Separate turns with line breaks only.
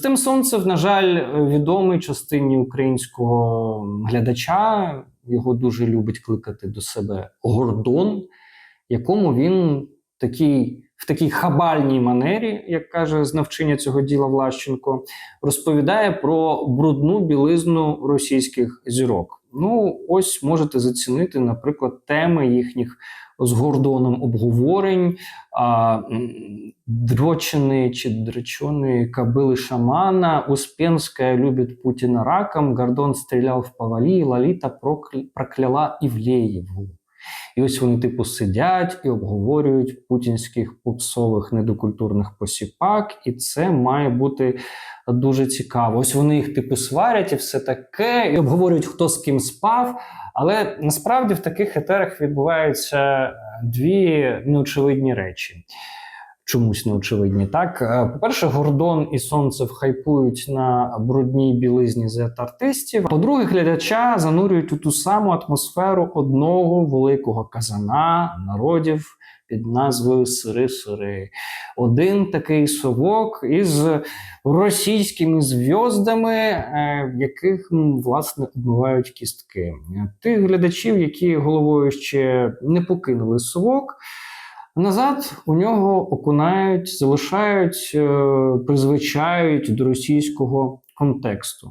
Рустем Сонцев, на жаль, відомий частині українського глядача. Його дуже любить кликати до себе Гордон, якому він такий, в такій хабальній манері, як каже знавчиня цього діла Влащенко, розповідає про брудну білизну російських зірок. Ну, ось можете зацінити, наприклад, теми їхніх з Гордоном обговорень, а, м, дроченые чи дроченые кобылы шамана, Успенская любит Путина раком, Гордон стріляв в Павалі, Лоліта прокля- прокляла Івлеєву. І ось вони, типу, сидять і обговорюють путінських попсових недокультурних посіпак, і це має бути дуже цікаво. Ось вони їх типу сварять і все таке, і обговорюють, хто з ким спав. Але насправді в таких етерах відбуваються е, дві неочевидні речі. Чомусь неочевидні. Так, Е, по-перше, Гордон і Сонцев хайпують на брудній білизні зет-артистів. По-друге, глядача занурюють у ту саму атмосферу одного великого казана народів під назвою Сири-Сири. Один такий совок із російськими зв'яздами, е, яких власне обмивають кістки. Тих глядачів, які головою ще не покинули совок. Назад у нього окунають, залишають, е, призвичають до російського контексту.